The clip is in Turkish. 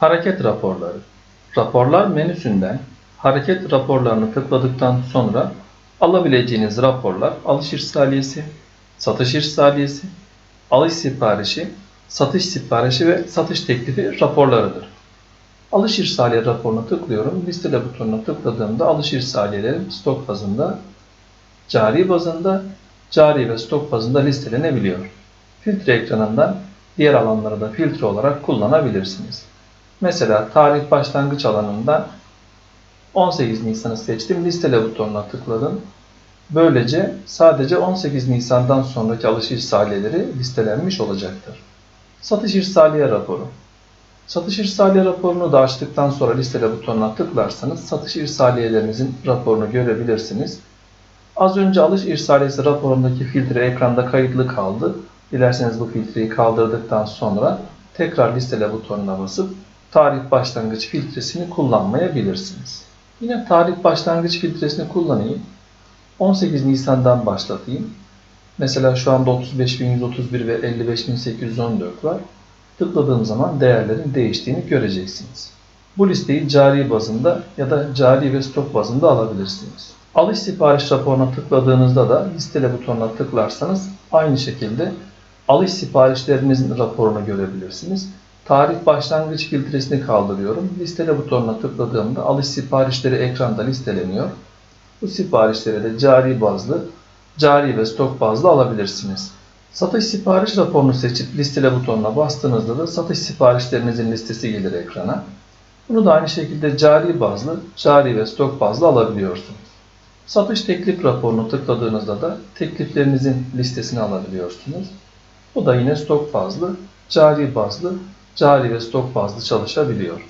Hareket raporları. Raporlar menüsünden hareket raporlarını tıkladıktan sonra alabileceğiniz raporlar alış irsaliyesi, satış irsaliyesi, alış siparişi, satış siparişi ve satış teklifi raporlarıdır. Alış irsaliye raporuna tıklıyorum. Listele butonuna tıkladığımda alış irsaliyelerim stok bazında, cari bazında, cari ve stok bazında listelenebiliyor. Filtre ekranından diğer alanları da filtre olarak kullanabilirsiniz. Mesela tarih başlangıç alanından 18 Nisan'ı seçtim. Listele butonuna tıkladım. Böylece sadece 18 Nisan'dan sonraki alış irsaliyeleri listelenmiş olacaktır. Satış irsaliye raporu. Satış irsaliye raporunu da açtıktan sonra listele butonuna tıklarsanız satış irsaliyelerinizin raporunu görebilirsiniz. Az önce alış irsaliyesi raporundaki filtre ekranda kayıtlı kaldı. Dilerseniz bu filtreyi kaldırdıktan sonra tekrar listele butonuna basıp tarih başlangıç filtresini kullanmayabilirsiniz. Yine tarih başlangıç filtresini kullanayım. 18 Nisan'dan başlatayım. Mesela şu anda 35.131 ve 55.814 var. Tıkladığım zaman değerlerin değiştiğini göreceksiniz. Bu listeyi cari bazında ya da cari ve stok bazında alabilirsiniz. Alış sipariş raporuna tıkladığınızda da listele butonuna tıklarsanız aynı şekilde alış siparişlerinizin raporunu görebilirsiniz. Tarih başlangıç filtresini kaldırıyorum. Listele butonuna tıkladığımda alış siparişleri ekranda listeleniyor. Bu siparişleri de cari bazlı, cari ve stok bazlı alabilirsiniz. Satış sipariş raporunu seçip listele butonuna bastığınızda da satış siparişlerinizin listesi gelir ekrana. Bunu da aynı şekilde cari bazlı, cari ve stok bazlı alabiliyorsunuz. Satış teklif raporunu tıkladığınızda da tekliflerinizin listesini alabiliyorsunuz. Bu da yine stok bazlı, cari bazlı, cari ve stok bazlı çalışabiliyor.